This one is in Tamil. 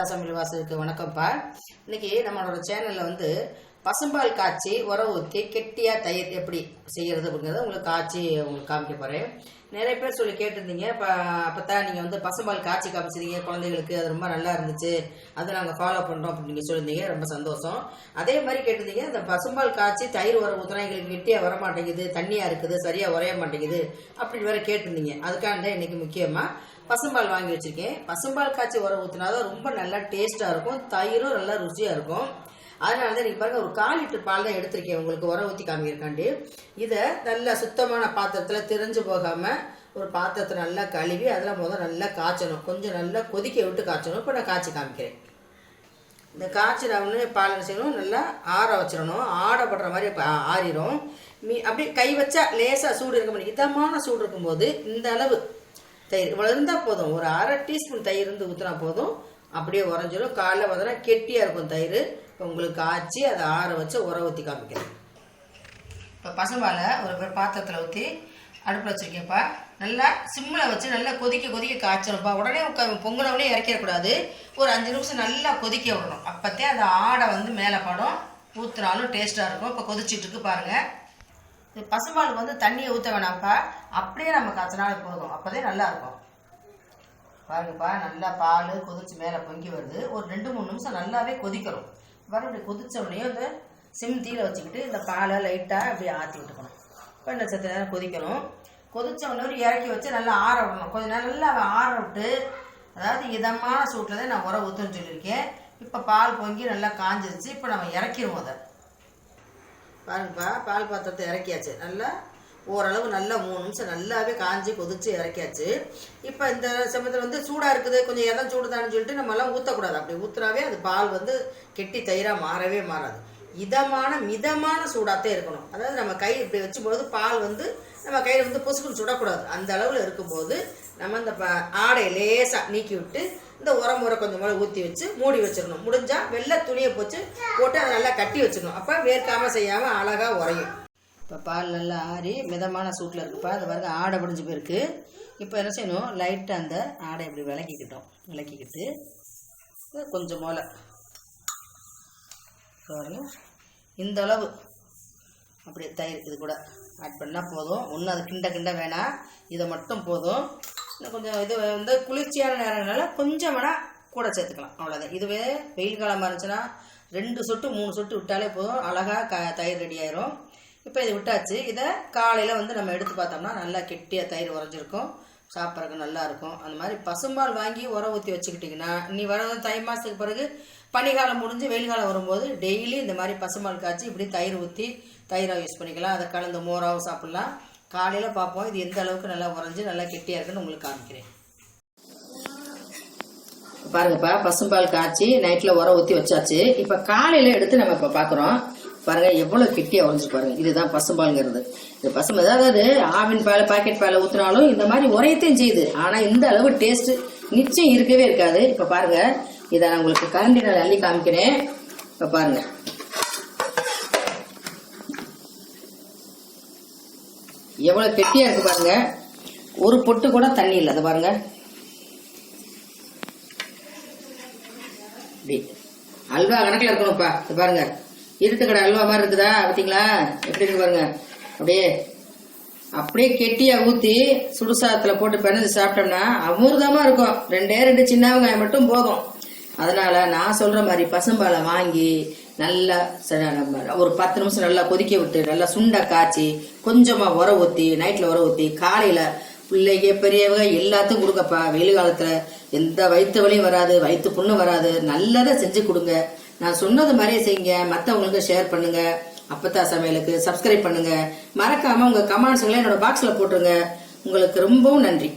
அப்பத்தா சமையல் வாசலுக்கு வணக்கம்ப்பா. இன்னைக்கு நம்மளோட சேனல்ல வந்து பசும்பால் காய்ச்சி உரம் ஊற்றி கெட்டியாக தயிர் எப்படி செய்யறது அப்படிங்கிறத உங்களுக்கு காய்ச்சி உங்களுக்கு காமிக்க போகிறேன் நிறைய பேர் சொல்லி கேட்டிருந்தீங்க. இப்போ அப்பதான் நீங்கள் வந்து பசும்பால் காய்ச்சி காமிச்சிருங்க குழந்தைகளுக்கு அது ரொம்ப நல்லா இருந்துச்சு. அதை நாங்கள் ஃபாலோ பண்ணுறோம் அப்படின்னு நீங்கள் சொல்லியிருந்தீங்க. ரொம்ப சந்தோஷம். அதே மாதிரி கேட்டிருந்தீங்க இந்த பசும்பால் காய்ச்சி தயிர் வர ஊற்றினா எங்களுக்கு கெட்டியாக வர மாட்டேங்குது தண்ணியாக இருக்குது சரியாக உரைய மாட்டேங்குது அப்படின்னு வேற கேட்டிருந்தீங்க. அதுக்காக தான் முக்கியமாக பசும்பால் வாங்கி வச்சிருக்கேன். பசும்பால் காய்ச்சி உரம் ஊற்றினாதான் ரொம்ப நல்லா டேஸ்ட்டாக இருக்கும் தயிரும் நல்லா ருசியாக இருக்கும். அதனால தான் நீங்கள் பாருங்க ஒரு கால் லிட்டர் பால் தான் எடுத்திருக்கேன். உங்களுக்கு உரம் ஊற்றி காமிக்கிறக்காண்டி இதை நல்லா சுத்தமான பாத்திரத்தில் திரிஞ்சு போகாமல் ஒரு பாத்திரத்தை நல்லா கழுவி அதில் முதல் நல்லா காய்ச்சணும். கொஞ்சம் நல்லா கொதிக்க விட்டு காய்ச்சணும். இப்போ நான் காய்ச்சி காமிக்கிறேன். இந்த காய்ச்சல் உடனே பால் செய்யணும்? நல்லா ஆற வச்சிடணும். ஆடப்படுற மாதிரி இப்போ ஆறிடும் மீ அப்படியே கை வச்சா லேசாக சூடு இருக்க முடியும் இதமான சூடு இருக்கும்போது இந்த அளவு தயிர் இவ்வளோ இருந்தால் போதும். ஒரு அரை டீஸ்பூன் தயிர் இருந்து ஊற்றினா போதும். அப்படியே உறைஞ்சிடும் காலைல பார்த்தோன்னா கெட்டியாக இருக்கும் தயிர். உங்களுக்கு காய்ச்சி அதை ஆற வச்சு உர ஊற்றி காமிக்கிறேன். இப்போ பசும்பாலை ஒரு பாத்திரத்தில் ஊற்றி அடுப்பில் வச்சுருக்கேன்ப்பா. நல்லா சிம்மில் வச்சு நல்லா கொதிக்க கொதிக்க காய்ச்சணும்ப்பா உடனே க- பொங்குன இறக்கிடக்கூடாது ஒரு அஞ்சு நிமிஷம் நல்லா கொதிக்க விடணும். அப்போத்தே அந்த ஆடை வந்து மேலே படும். ஊற்றுனாலும் டேஸ்ட்டாக இருக்கும். இப்போ கொதிச்சிட்டுருக்கு பாருங்கள் இது பசும்பாலுக்கு வந்து தண்ணியை ஊற்ற வேணாம்ப்பா. அப்படியே நம்ம காய்ச்சினாலும் போதும். அப்போதே நல்லா இருக்கும். பாருங்கப்பா நல்லா பால் கொதிச்சு மேலே பொங்கி வருது. ஒரு ரெண்டு மூணு நிமிஷம் நல்லாவே கொதிக்கணும். வர இப்படி கொதிச்ச உடனே இந்த சிம் தீயில் வச்சுக்கிட்டு இந்த பாலை லைட்டாக இப்படி ஆற்றி விட்டுக்கணும். இப்போ இந்த சத்து நேரம் கொதிக்கணும். கொதிச்ச உடனே ஒரு இறக்கி வச்சு நல்லா ஆற விடணும். கொஞ்சம் நேரம் நல்லா ஆற விட்டு அதாவது இதமான சூட்டில் தான் நான் உரம் ஊற்றுன்னு சொல்லியிருக்கேன். இப்போ பால் பொங்கி நல்லா காஞ்சிருச்சு. இப்போ நம்ம இறக்கிடுவோம் அதை. பாருங்கப்பா பால் பாத்திரத்தை இறக்கியாச்சு. நல்லா ஓரளவு நல்லா மூணு நிமிஷம் நல்லாவே காஞ்சி கொதிச்சு இறக்கியாச்சு. இப்போ இந்த சமயத்தில் வந்து சூடாக இருக்குது கொஞ்சம் இடம் சூடுதான்னு சொல்லிட்டு நம்மலாம் ஊற்றக்கூடாது அப்படி ஊற்றுனாவே அது பால் வந்து கெட்டி தயிராக மாறவே மாறாது. இதமான மிதமான சூடாகத்தே இருக்கணும். அதாவது நம்ம கை இப்படி வச்சும்போது பால் வந்து நம்ம கையில் வந்து பொசுக்குன்னு சுடக்கூடாது. அந்த அளவில் இருக்கும்போது நம்ம இந்த ஆடையை லேசாக நீக்கி விட்டு இந்த உரம் முறை கொஞ்சம் மேலே ஊற்றி வச்சு மூடி வச்சிடணும். முடிஞ்சால் வெள்ளை துணியை போச்சு போட்டு அதை நல்லா கட்டி வச்சிடணும். அப்போ வேர்க்காமல் செய்யாமல் அழகாக உறையும் இப்போ பால் நல்லா ஆறி மிதமான சூட்டில் இருக்குப்பா. அது பாருங்கள் ஆடை பிடிஞ்சு போயிருக்கு. இப்போ என்ன செய்யணும்? லைட்டாக அந்த ஆடை இப்படி விளக்கிக்கிட்டோம். விளக்கிக்கிட்டு கொஞ்சம் போல் பாருங்க. இந்த அளவு. அப்படியே தயிர் இது கூட ஆட் பண்ணால் போதும். ஒன்றும் அது கிண்ட கிண்ட வேணாம். இதை மட்டும் போதும். இன்னும் கொஞ்சம் இது வந்து குளிர்ச்சியான நேரங்களால கொஞ்சம் வேணால் கூட சேர்த்துக்கலாம். அவ்வளோதான் இதுவே வெயில் காலமாக இருந்துச்சுன்னா ரெண்டு சொட்டு மூணு சொட்டு விட்டாலே போதும். அழகாக க தயிர் ரெடி ஆயிரும். இப்போ இது விட்டாச்சு. இதை காலையில் வந்து நம்ம எடுத்து பார்த்தோம்னா நல்லா கெட்டியாக தயிர் உறைஞ்சிருக்கும். சாப்பிட்றதுக்கு நல்லா இருக்கும். அந்த மாதிரி பசும்பால் வாங்கி உரம் ஊற்றி வச்சுக்கிட்டிங்கன்னா நீ வர தை மாதத்துக்கு பிறகு பனிக்காலம் முடிஞ்சு வெயில் காலம் வரும்போது டெய்லி இந்த மாதிரி பசும்பால் காய்ச்சி இப்படி தயிர் ஊற்றி தயிராக யூஸ் பண்ணிக்கலாம். அதை கலந்து மோராகவும் சாப்பிட்லாம். காலையில் பார்ப்போம். இது எந்த அளவுக்கு நல்லா உறைஞ்சி நல்லா கெட்டியாக இருக்குன்னு உங்களுக்கு காமிக்கிறேன். பாருங்கப்பா பசும்பால் காய்ச்சி நைட்டில் உரம் ஊற்றி வச்சாச்சு. இப்போ காலையில் எடுத்து நம்ம இப்போ பார்க்குறோம். பாருங்க எவ்வளோ கெட்டியாக உறைஞ்சி பாருங்க. இதுதான் பசும்பால்ங்கிறது. இந்த பசும் அதாவது ஆவின் பால் பாக்கெட் பால் ஊற்றினாலும் இந்த மாதிரி உரையத்தையும் செய்யுது. ஆனால் இந்த அளவு டேஸ்ட் நிச்சயம் இருக்கவே இருக்காது. இப்போ பாருங்க இதை நான் உங்களுக்கு கரண்டி நான் அள்ளி காமிக்கிறேன். இப்போ பாருங்க. எவ்வளோ கெட்டியாக இருக்கு பாருங்க. ஒரு பொட்டு கூட தண்ணி இல்லை. அதை பாருங்க. அல்வா கணக்கில் இருக்கணும்ப்பா. இது பாருங்க. இருட்டு கடை அல்வா மாதிரி இருக்குதா? பார்த்தீங்களா? எப்படி இருக்கு பாருங்க. அப்படியே அப்படியே கெட்டியா ஊத்தி சுடுசாதத்துல போட்டு பிணைஞ்சு சாப்பிட்டோம்னா அமிர்தமா இருக்கும். ரெண்டே ரெண்டு சின்ன வெங்காயம் மட்டும் போதும். அதனால நான் சொல்ற மாதிரி பசும்பாலை வாங்கி நல்லா ஒரு பத்து நிமிஷம் நல்லா கொதிக்க விட்டு நல்லா சுண்டை காய்ச்சி கொஞ்சமா உர ஊத்தி நைட்ல உர ஊத்தி காலையில பிள்ளைங்க பெரியவங்க எல்லாத்துக்கும் கொடுக்கப்பா. வெயில் காலத்துல எந்த வயிற்று வலியும் வராது வயிற்று புண்ணு வராது. நல்லதை செஞ்சு கொடுங்க. நான் சொன்னது மாதிரியே செய்யுங்க மற்றவங்களுக்கு ஷேர் பண்ணுங்க அப்பத்தா சமையலுக்கு சப்ஸ்கிரைப் பண்ணுங்க. மறக்காம உங்க கமெண்ட்ஸ்களை என்னோட பாக்ஸ்ல போட்டுருங்க. உங்களுக்கு ரொம்பவும் நன்றி.